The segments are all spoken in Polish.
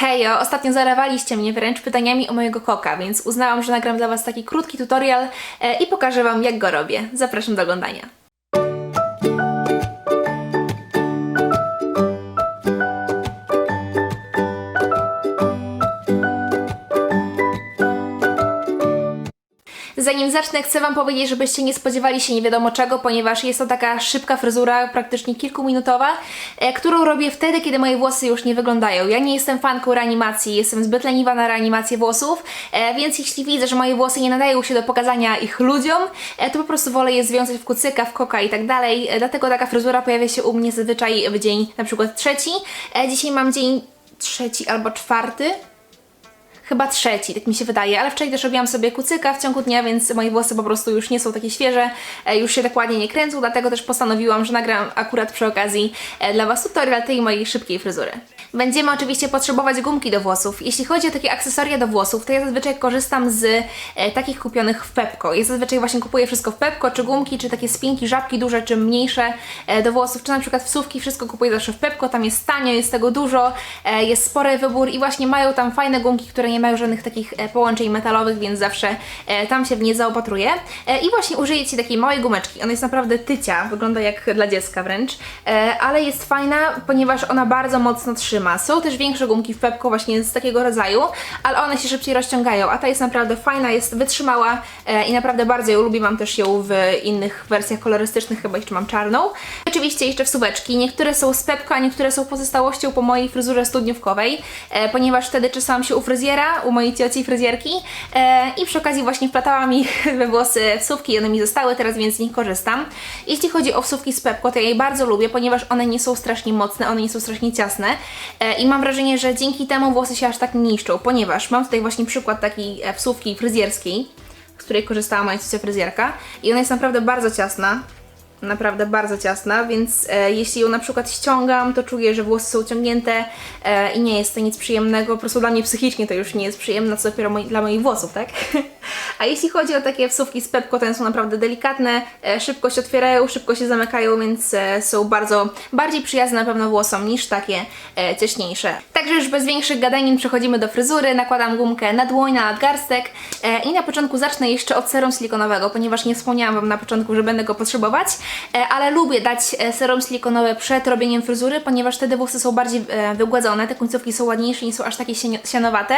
Hejo, ostatnio zalewaliście mnie wręcz pytaniami o mojego koka, więc uznałam, że nagram dla Was taki krótki tutorial e, i pokażę Wam jak go robię. Zapraszam do oglądania. Zanim zacznę, chcę Wam powiedzieć, żebyście nie spodziewali się nie wiadomo czego, ponieważ jest to taka szybka fryzura, praktycznie kilkuminutowa, e, którą robię wtedy, kiedy moje włosy już nie wyglądają. Ja nie jestem fanką reanimacji, jestem zbyt leniwa na reanimację włosów, e, więc jeśli widzę, że moje włosy nie nadają się do pokazania ich ludziom, e, to po prostu wolę je związać w kucyka, w koka i tak dalej. Dlatego taka fryzura pojawia się u mnie zazwyczaj w dzień na przykład trzeci. Dzisiaj mam dzień trzeci albo czwarty, Chyba trzeci, tak mi się wydaje, ale wczoraj też robiłam sobie kucyka w ciągu dnia, więc moje włosy po prostu już nie są takie świeże, e, już się tak ładnie nie kręcą, dlatego też postanowiłam, że nagram akurat przy okazji e, dla Was tutorial tej mojej szybkiej fryzury. Będziemy oczywiście potrzebować gumki do włosów. Jeśli chodzi o takie akcesoria do włosów, to ja zazwyczaj korzystam z e, takich kupionych w Pepko. Ja zazwyczaj właśnie kupuję wszystko w Pepko, czy gumki, czy takie spinki, żabki duże, czy mniejsze do włosów, czy na przykład wsówki, wszystko kupuję zawsze w Pepko, tam jest tanio, jest tego dużo, jest spory wybór i właśnie mają tam fajne gumki, które nie mają żadnych takich e, połączeń metalowych, więc zawsze e, tam się w nie zaopatruję. E, I właśnie użyję Ci takiej małej gumeczki. Ona jest naprawdę tycia, wygląda jak dla dziecka wręcz, ale jest fajna, ponieważ ona bardzo mocno trzyma. Są też większe gumki w Pepko właśnie z takiego rodzaju, ale one się szybciej rozciągają, a ta jest naprawdę fajna, jest wytrzymała i naprawdę bardzo ją lubię. Mam też ją w innych wersjach kolorystycznych, chyba jeszcze mam czarną. Oczywiście jeszcze wsóweczki. Niektóre są z Pepko, a niektóre są pozostałością po mojej fryzurze studniówkowej, ponieważ wtedy czesałam się u fryzjera, u mojej cioci fryzjerki. E, i przy okazji właśnie wplatałam ich we włosy wsówki i one mi zostały, teraz więc z nich korzystam. Jeśli chodzi o wsówki z Pepko, to ja je bardzo lubię, ponieważ one nie są strasznie mocne, one nie są strasznie ciasne. E, i mam wrażenie, że dzięki temu włosy się aż tak nie niszczą, ponieważ mam tutaj właśnie przykład takiej e, wsówki fryzjerskiej, z której korzystała moja ciocia fryzjerka. I ona jest naprawdę bardzo ciasna, naprawdę bardzo ciasna, więc e, jeśli ją na przykład ściągam, to czuję, że włosy są ciągnięte e, i nie jest to nic przyjemnego. Po prostu dla mnie psychicznie to już nie jest przyjemne, co dopiero moi, dla moich włosów, tak? A jeśli chodzi o takie wsówki z Pepko, to one są naprawdę delikatne, e, szybko się otwierają, szybko się zamykają, więc e, są bardzo, bardziej przyjazne na pewno włosom niż takie e, ciaśniejsze. Także już bez większych gadanin przechodzimy do fryzury, nakładam gumkę na dłoń, na nadgarstek e, i na początku zacznę jeszcze od serum silikonowego, ponieważ nie wspomniałam Wam na początku, że będę go potrzebować, ale lubię dać e, serum silikonowe przed robieniem fryzury, ponieważ wtedy włosy są bardziej e, wygładzone, te końcówki są ładniejsze, nie są aż takie sianowate,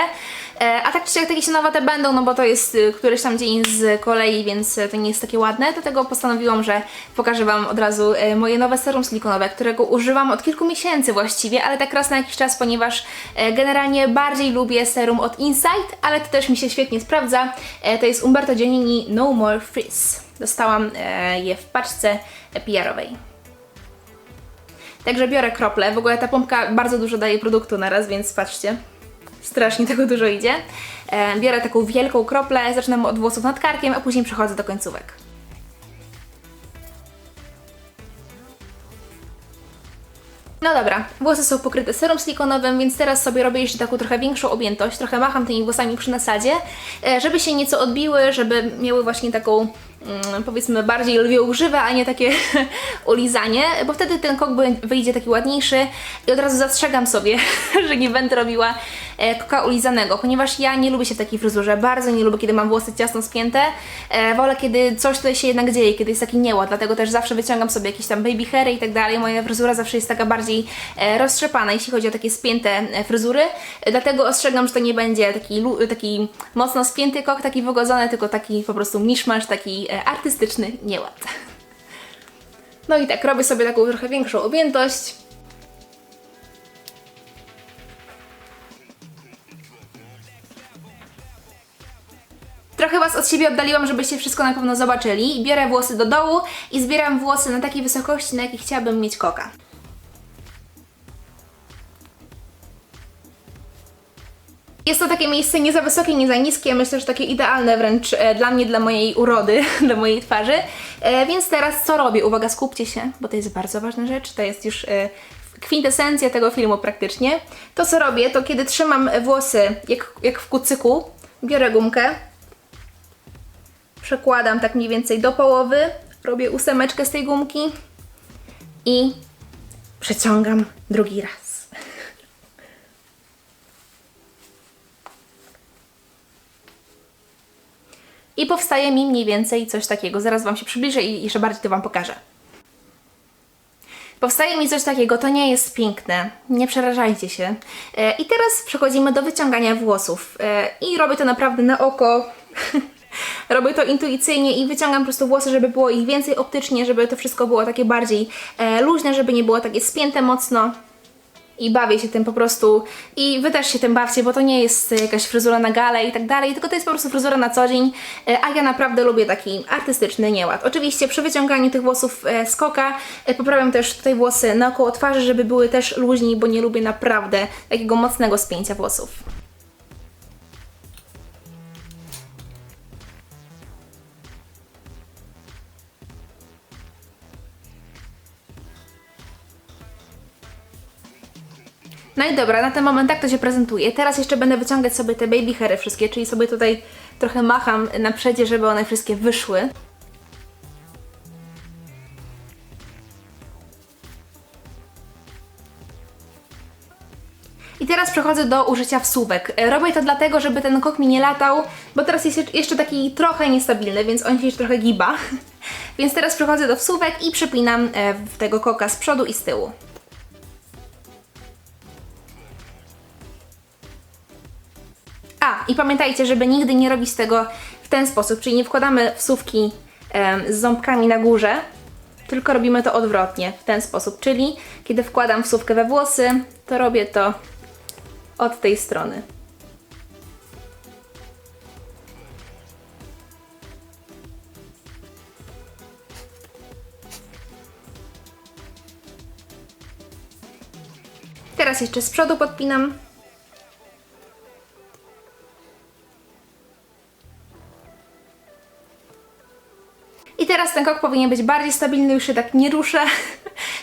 e, a tak czy siak takie sianowate będą, no bo to jest e, któryś tam dzień z kolei, więc e, to nie jest takie ładne, dlatego postanowiłam, że pokażę Wam od razu e, moje nowe serum silikonowe, którego używam od kilku miesięcy właściwie, ale tak raz na jakiś czas, ponieważ e, generalnie bardziej lubię serum od Insight, ale to też mi się świetnie sprawdza. E, to jest Umberto Giannini No More Frizz. Dostałam e, je w paczce PR-owej. Także biorę krople. W ogóle ta pompka bardzo dużo daje produktu na raz, więc patrzcie. Strasznie tego dużo idzie. E, biorę taką wielką kroplę, zaczynam od włosów nad karkiem, a później przechodzę do końcówek. No dobra, włosy są pokryte serem silikonowym, więc teraz sobie robię jeszcze taką trochę większą objętość, trochę macham tymi włosami przy nasadzie, e, żeby się nieco odbiły, żeby miały właśnie taką powiedzmy bardziej lwią grzywę, a nie takie ulizanie, bo wtedy ten kok wyjdzie taki ładniejszy i od razu zastrzegam sobie, że nie będę robiła koka ulizanego, ponieważ ja nie lubię się w takiej fryzurze, bardzo nie lubię, kiedy mam włosy ciasno spięte, e, wolę, kiedy coś tutaj się jednak dzieje, kiedy jest taki nieład, dlatego też zawsze wyciągam sobie jakieś tam baby hairy i tak dalej, moja fryzura zawsze jest taka bardziej e, roztrzepana, jeśli chodzi o takie spięte e, fryzury, e, dlatego ostrzegam, że to nie będzie taki, taki mocno spięty kok, taki wygodzony, tylko taki po prostu miszmasz, taki e, artystyczny nieład. No i tak, robię sobie taką trochę większą objętość. Siebie oddaliłam, żebyście wszystko na pewno zobaczyli. Biorę włosy do dołu i zbieram włosy na takiej wysokości, na jakiej chciałabym mieć koka. Jest to takie miejsce nie za wysokie, nie za niskie, myślę, że takie idealne wręcz e, dla mnie, dla mojej urody, dla mojej twarzy. E, więc teraz co robię? Uwaga, skupcie się, bo to jest bardzo ważna rzecz, to jest już e, kwintesencja tego filmu praktycznie. To co robię, to kiedy trzymam włosy jak, jak w kucyku, biorę gumkę, przekładam tak mniej więcej do połowy, robię ósemeczkę z tej gumki i przeciągam drugi raz. I powstaje mi mniej więcej coś takiego. Zaraz Wam się przybliżę i jeszcze bardziej to Wam pokażę. Powstaje mi coś takiego, to nie jest piękne, nie przerażajcie się. E, I teraz przechodzimy do wyciągania włosów. E, I robię to naprawdę na oko, robię to intuicyjnie i wyciągam po prostu włosy, żeby było ich więcej optycznie, żeby to wszystko było takie bardziej e, luźne, żeby nie było takie spięte mocno i bawię się tym po prostu i wy też się tym bawcie, bo to nie jest e, jakaś fryzura na galę i tak dalej, tylko to jest po prostu fryzura na co dzień, e, a ja naprawdę lubię taki artystyczny nieład. Oczywiście przy wyciąganiu tych włosów z koka e, poprawiam też tutaj włosy naokoło twarzy, żeby były też luźniej, bo nie lubię naprawdę takiego mocnego spięcia włosów. No i dobra, na ten moment tak to się prezentuje. Teraz jeszcze będę wyciągać sobie te baby hairy wszystkie, czyli sobie tutaj trochę macham na przedzie, żeby one wszystkie wyszły. I teraz przechodzę do użycia wsówek. E, Robię to dlatego, żeby ten kok mi nie latał, bo teraz jest jeszcze taki trochę niestabilny, więc on się jeszcze trochę giba. Więc teraz przechodzę do wsówek i przypinam e, tego koka z przodu i z tyłu. A, i pamiętajcie, żeby nigdy nie robić tego w ten sposób, czyli nie wkładamy wsówki z ząbkami na górze, tylko robimy to odwrotnie, w ten sposób, czyli kiedy wkładam wsówkę we włosy, to robię to od tej strony. Teraz jeszcze z przodu podpinam. Ten kok powinien być bardziej stabilny, już się tak nie rusza,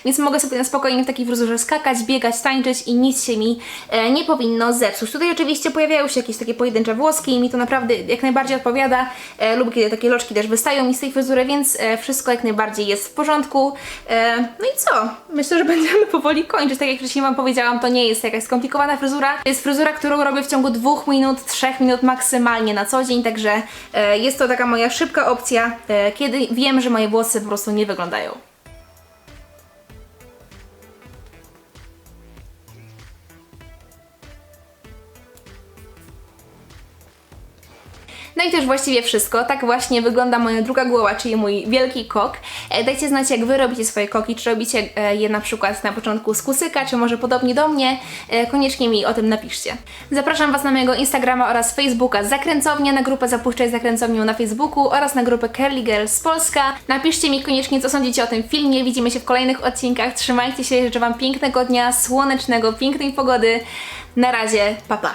więc mogę sobie na spokojnie w takiej fryzurze skakać, biegać, tańczyć i nic się mi e, nie powinno zepsuć. Tutaj oczywiście pojawiają się jakieś takie pojedyncze włoski i mi to naprawdę jak najbardziej odpowiada. E, kiedy takie loczki też wystają mi z tej fryzury, więc e, wszystko jak najbardziej jest w porządku. E, no i co? Myślę, że będziemy powoli kończyć. Tak jak wcześniej Wam powiedziałam, to nie jest jakaś skomplikowana fryzura. To jest fryzura, którą robię w ciągu dwóch minut, trzech minut maksymalnie na co dzień, także e, jest to taka moja szybka opcja, e, kiedy wiem, że moje włosy po prostu nie wyglądają. No i to już właściwie wszystko. Tak właśnie wygląda moja druga głowa, czyli mój wielki kok. E, Dajcie znać, jak Wy robicie swoje koki, czy robicie e, je na przykład na początku z kusyka, czy może podobnie do mnie. E, Koniecznie mi o tym napiszcie. Zapraszam Was na mojego Instagrama oraz Facebooka Zakręcownia, na grupę Zapuszczaj Zakręcownią na Facebooku oraz na grupę Curly Girls Polska. Napiszcie mi koniecznie, co sądzicie o tym filmie. Widzimy się w kolejnych odcinkach. Trzymajcie się, życzę Wam pięknego dnia, słonecznego, pięknej pogody. Na razie, pa pa!